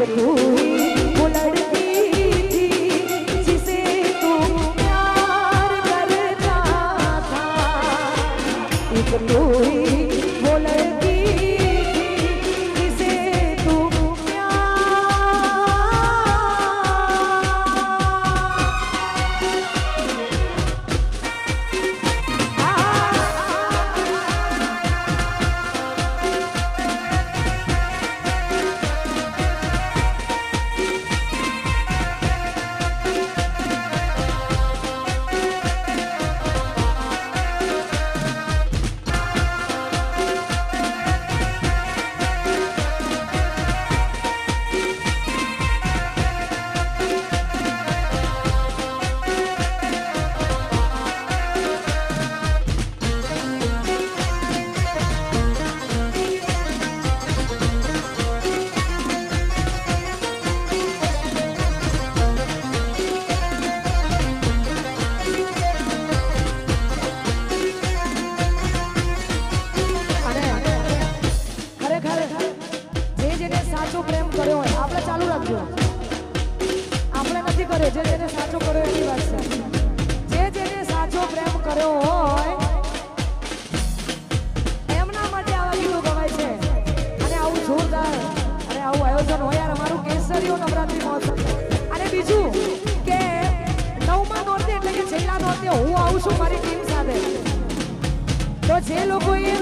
ಬರೋ કરજો આપણે નથી કરે જે જેને સાચો કર્યો એની વાત છે. જે જેને સાચો પ્રેમ કર્યો હોય, એમના માટે આવા ગીતો ગવાય છે. અને આવું જોરદાર અને આવું આયોજન હોય યાર અમારું કેસરીઓ નવરાત્રી મહોત્સવ અને બીજું કે નવમા નોરતે એટલે કે છેલ્લા નોરતે હું આવું છું મારી ટીમ સાથે. તો જે લોકો એ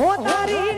હો તારી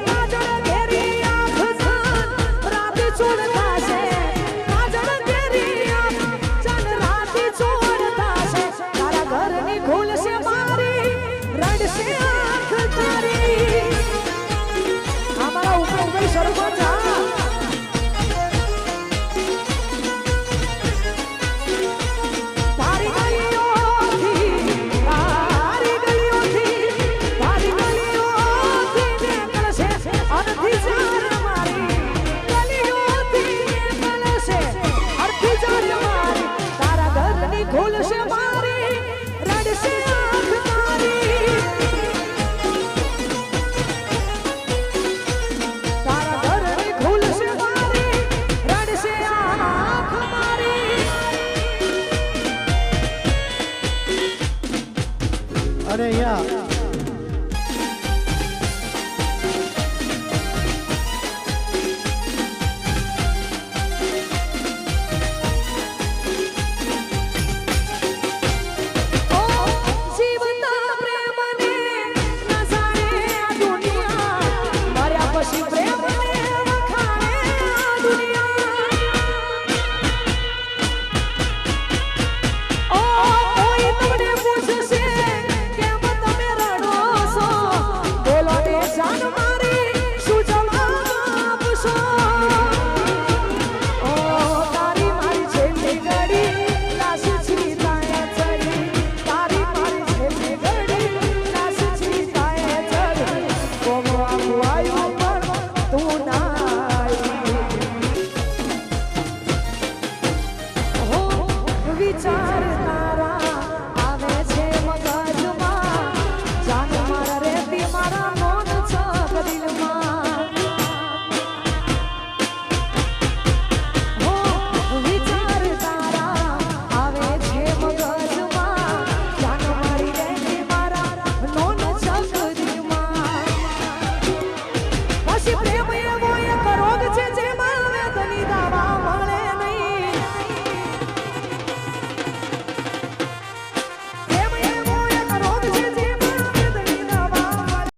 અરે યા.